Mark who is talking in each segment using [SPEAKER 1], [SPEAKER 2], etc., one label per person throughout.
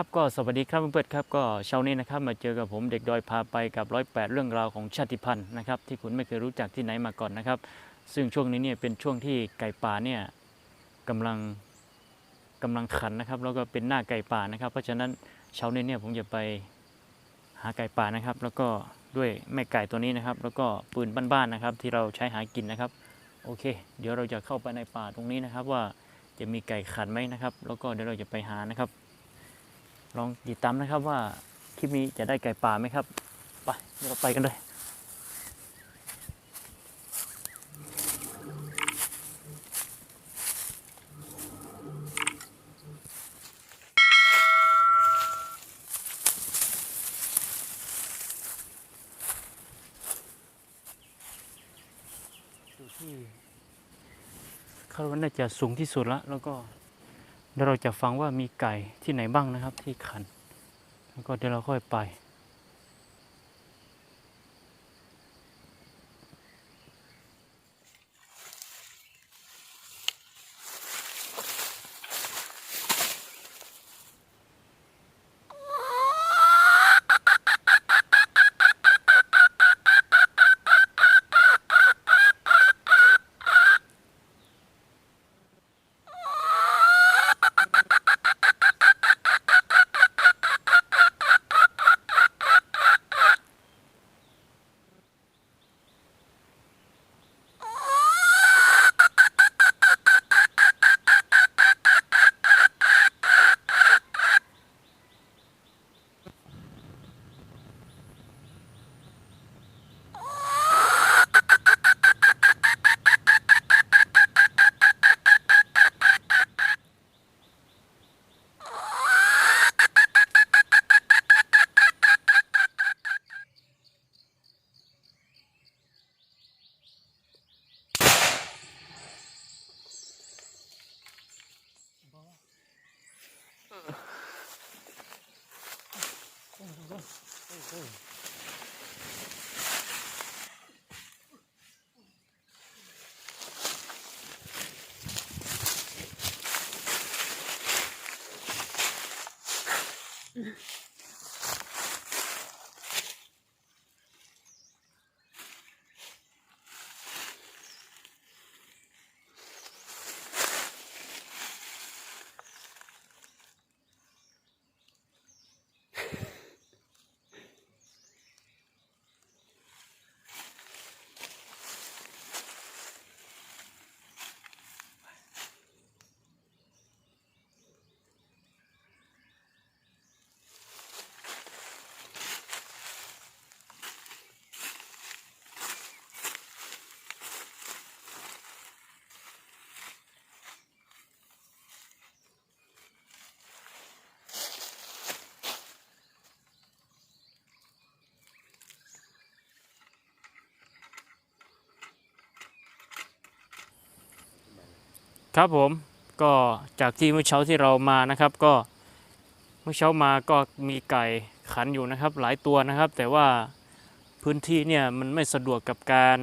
[SPEAKER 1] ับก็สวัสดีครับเพื่อนๆครับก็เช้านี้นะครับมาเจอกับผมเด็กดอยพาไปกับร้อยแปดเรื่องราวของชาติพันธุ์นะครับที่คุณไม่เคยรู้จักที่ไหนมาก่อนนะครับ ซึ่งช่วงนี้เนี่ยเป็นช่วงที่ไก่ป่าเนี่ยกำลังกำลังขันนะครับแล้วก็เป็นหน้าไก่ป่านะครับ เพราะฉะนั้นเช้านี้เนี่ยผมจะไปหาไก่ป่านะครับ แล้วก็ด้วยแม่ไก่ตัวนี้นะครับ แล้วก็ปืนบ้านๆนะครับ ที่เราใช้หากินนะครับโอเค เดี๋ยวเราจะเข้าไปในป่าตรงนี้นะครับ ว่าจะมีไก่ขันไหมนะครับ แล้วก็เดี๋ยวเราจะไปหานะครับ ลองติดตามนะครับว่าคลิปนี้จะได้ไก่ป่าไหมครับ ไปเดี๋ยวเราไปกันเลยดูที่คาดว่าน่าจะสูงที่สุดแล้วแล้วก็ เดี๋ยวเราจะฟังว่ามีไก่ที่ไหนบ้างนะครับที่ขัน แล้วก็เดี๋ยวเราค่อยไป Mm. ครับผมก็จากที่เมื่อเช้าที่เรามานะครับ ก็เมื่อเช้ามาก็มีไก่ขันอยู่นะครับ หลายตัวนะครับ แต่ว่าพื้นที่เนี่ยมันไม่สะดวกกับการ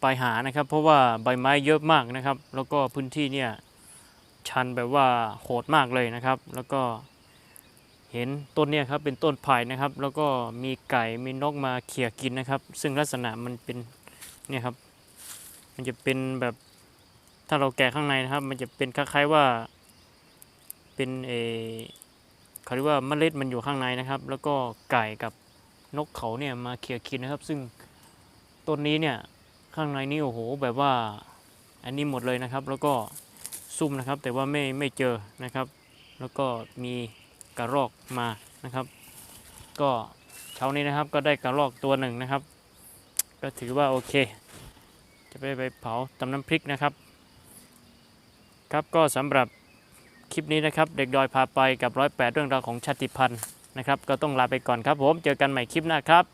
[SPEAKER 1] ไปหานะครับ เพราะว่าใบไม้เยอะมากนะครับ แล้วก็พื้นที่เนี่ยชันแบบว่าโหดมากเลยนะครับ แล้วก็เห็นต้นเนี่ยครับเป็นต้นไผ่นะครับ แล้วก็มีไก่มีนกมาเขี่ยกินนะครับ ซึ่งลักษณะมันเป็นเนี่ยครับ มันจะเป็นแบบ ถ้าเราแกะข้างในนะครับ มันจะเป็นคล้ายๆว่า เป็นเอเขาเรียกว่าเมล็ดมันอยู่ข้างในนะครับ แล้วก็ไก่กับนกเขาเนี่ยมาเขี่ยกินนะครับ ซึ่งต้นนี้เนี่ยข้างในนี่โอ้โหแบบว่า อันนี้หมดเลยนะครับ แล้วก็ซุ่มนะครับ แต่ว่าไม่ไม่เจอนะครับ แล้วก็มีกระรอกมานะครับ ก็เช้านี้นะครับก็ได้กระรอกตัวหนึ่งนะครับ ก็ถือว่าโอเค จะไปไปเผาตำน้ำพริกนะครับ ครับก็สำหรับคลิปนี้นะครับ เด็กดอยพาไปกับร้อยแปดเรื่องราวของชาติพันธุ์นะครับ ก็ต้องลาไปก่อนครับผม เจอกันใหม่คลิปหน้าครับ